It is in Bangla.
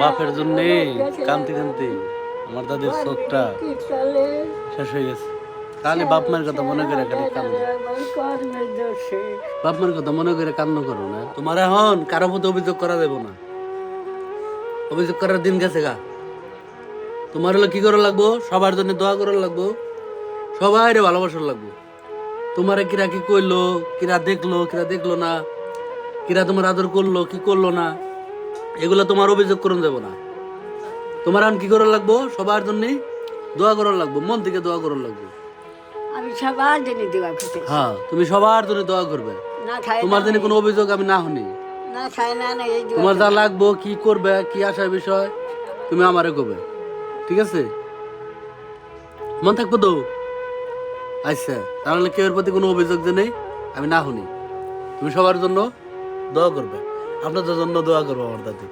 বাপের জন্য কান্তি কান্তি। আমার দাদির চোখটা শেষ হয়ে গেছে। খালি বাপ মায়ের কথা মনে করে বাপ মায়ের কথা মনে করে কান্দ করো না। তোমার এখন কারও মতো অভিযোগ করা দেবো না। অভিযোগ করার দিন গেছে গা। তোমার হলো কি করা লাগবো? সবার জন্য দোয়া করা লাগবো। সবাই ভালোবাসার লাগবো। তোমারে কিরা কি কইলো, কিরা দেখল কিরা দেখল না। কিরা তোমার আদর করল, কি করল না। এগুলো তোমার অভিযোগ করুন দেবো না। তোমার এখন কি করার লাগবো? সবার জন্য দোয়া করার লাগবো মন থেকে দোয়া করার লাগবো। আমি সবার জন্য হ্যাঁ তুমি সবার জন্য দোয়া করবে। তোমার জন্য কোনো অভিযোগ আমি না শুনি তোমার যা লাগবো কি করবে কি আসার বিষয় তুমি আমারে কবে। ঠিক আছে? মন থাকব তো? আচ্ছা তাহলে কেউ প্রতি কোনো অভিযোগ যে নেই আমি না শুনি তুমি সবার জন্য দোয়া করবে। আপনাদের জন্য দোয়া করব আমার দাদি।